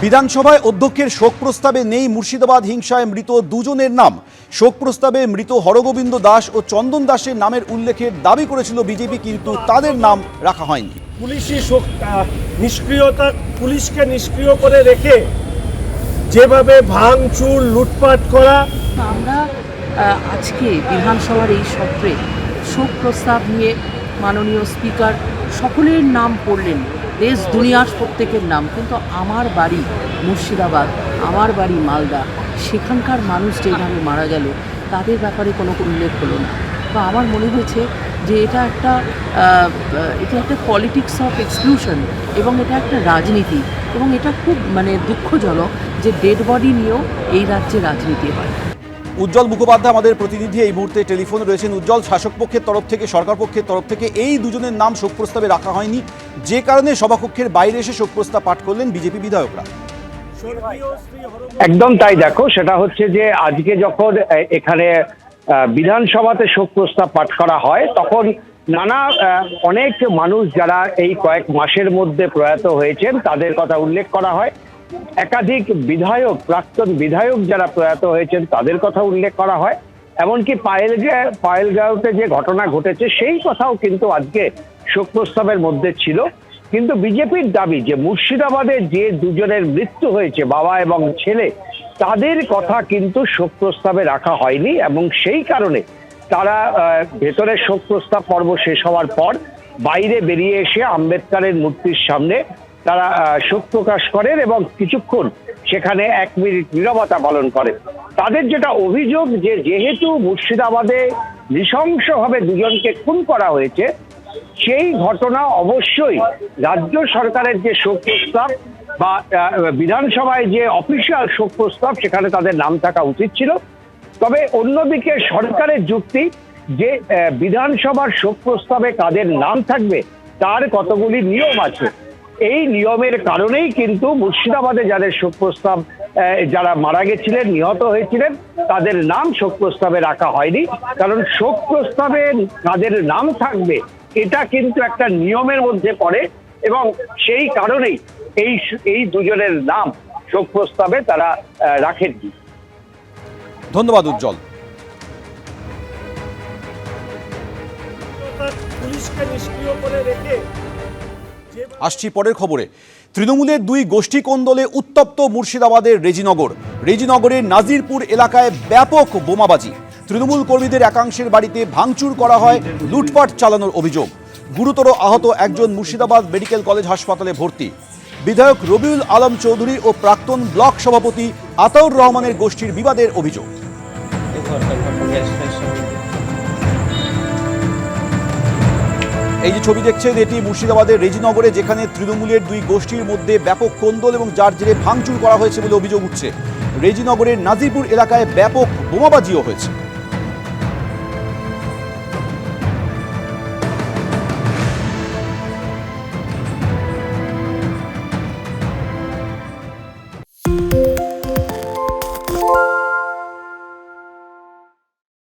বিধানসভায় অধ্যক্ষের শোক প্রস্তাবে নেই মুর্শিদাবাদ হিংসায় মৃত দুজনের নাম। শোক প্রস্তাবে মৃত হরগোবিন্দ দাস ও চন্দন দাসের নামের উল্লেখের দাবি করেছিল বিজেপি কিন্তু তাদের নাম রাখা হয়নি। পুলিশি শোক- নিষ্ক্রিয়তা পুলিশকে নিষ্ক্রিয় করে রেখে যেভাবে ভাঙচুর লুটপাট করা। আমরা আজকে বিধানসভার এই সত্রে শোক প্রস্তাব নিয়ে মাননীয় স্পিকার সকলের নাম পড়লেন। দেশ দুনিয়ার প্রত্যেকের নাম। কিন্তু আমার বাড়ি মুর্শিদাবাদ, আমার বাড়ি মালদা, সেখানকার মানুষ যেভাবে মারা গেল, তাদের ব্যাপারে কোনো উল্লেখ হলো না। বা আমার মনে হয়েছে যে এটা একটা এটা একটা পলিটিক্স অফ এক্সক্লুশন এবং এটা একটা রাজনীতি এবং এটা খুব মানে দুঃখজনক যে ডেড বডি নিয়েও এই রাজ্যে রাজনীতি হয়। উজ্জ্বল মুখোপাধ্যায় আমাদের প্রতিনিধি এই মুহূর্তে টেলিফোনে রয়েছেন। উজ্জ্বল, শাসক পক্ষের তরফ থেকে, সরকার পক্ষের তরফ থেকে এই দুজনের নাম শোক প্রস্তাবে রাখা হয়নি। যে কারণে সভাকক্ষের বাইরে এসে শোক প্রস্তাব পাঠ করলেন বিজেপি বিধায়করা। একদম তাই দেখো, সেটা হচ্ছে যে আজকে যখন এখানে বিধানসভাতে শোক প্রস্তাব পাঠ করা হয়, তখন নানা অনেক মানুষ যারা এই কয়েক মাসের মধ্যে প্রয়াত হয়েছেন, তাদের কথা উল্লেখ করা হয়। একাধিক বিধায়ক, প্রাক্তন বিধায়ক যারা প্রয়াত হয়েছেন, তাদের কথা উল্লেখ করা হয়। এমনকি পায়েলগা পায়েলগাঁওতে যে ঘটনা ঘটেছে, সেই কথাও কিন্তু আজকে শোক প্রস্তাবের মধ্যে ছিল। কিন্তু বিজেপির দাবি যে, মুর্শিদাবাদে যে দুজনের মৃত্যু হয়েছে, বাবা এবং ছেলে, তাদের কথা কিন্তু শোক প্রস্তাবে রাখা হয়নি এবং সেই কারণে তারা ভেতরে শোক প্রস্তাব পর্ব শেষ হওয়ার পর বাইরে বেরিয়ে এসে আম্বেদকারের মূর্তির সামনে তারা শোক প্রকাশ করেন এবং কিছুক্ষণ সেখানে এক মিনিট নীরবতা পালন করেন। তাদের যেটা অভিযোগ যে যেহেতু মুর্শিদাবাদে নৃশংসভাবে দুজনকে খুন করা হয়েছে, সেই ঘটনা অবশ্যই রাজ্য সরকারের যে শোক প্রস্তাব বা বিধানসভায় যে অফিসিয়াল শোক প্রস্তাব, সেখানে তাদের নাম থাকা উচিত ছিল। তবে অন্যদিকে সরকারের যুক্তি যে বিধানসভার শোক প্রস্তাবে কাদের নাম থাকবে, তার কতগুলি নিয়ম আছে এই নিয়মের কারণেই কিন্তু মুর্শিদাবাদে যাদের শোক প্রস্তাব আহ, যারা মারা গেছিলেন নিহত হয়েছিলেন তাদের নাম শোক প্রস্তাবে রাখা হয়নি। কারণ শোক প্রস্তাবে তাদের নাম থাকবে এটা কিন্তু একটা নিয়মের মধ্যে পড়ে এবং সেই কারণেই এই এই দুজনের নাম শোক প্রস্তাবে তারা আহ, রাখেননি। ধন্যবাদ উজ্জ্বল। পুলিশকে নিষ্ক্রিয় করে রেখে আসছি পরের খবরে। তৃণমূলের দুই গোষ্ঠী কোন্দলে উত্তপ্ত মুর্শিদাবাদের রেজিনগর। রেজিনগরের নাজিরপুর এলাকায় ব্যাপক বোমাবাজি। তৃণমূল কর্মীদের একাংশের বাড়িতে ভাঙচুর করা হয় লুটপাট চালানোর অভিযোগ। গুরুতর আহত একজন মুর্শিদাবাদ মেডিকেল কলেজ হাসপাতালে ভর্তি। বিধায়ক রবিউল আলম চৌধুরী ও প্রাক্তন ব্লক সভাপতি আতাউর রহমানের গোষ্ঠীর বিবাদের অভিযোগ। এই যে ছবি দেখছেন, এটি মুর্শিদাবাদের রেজিনগরে, যেখানে তৃণমূলের দুই গোষ্ঠীর মধ্যে ব্যাপক কোন্দল এবং যার জেরে ভাঙচুর করা হয়েছে বলে অভিযোগ উঠছে। রেজিনগরের নাজিরপুর এলাকায় ব্যাপক বোমাবাজিও হয়েছে।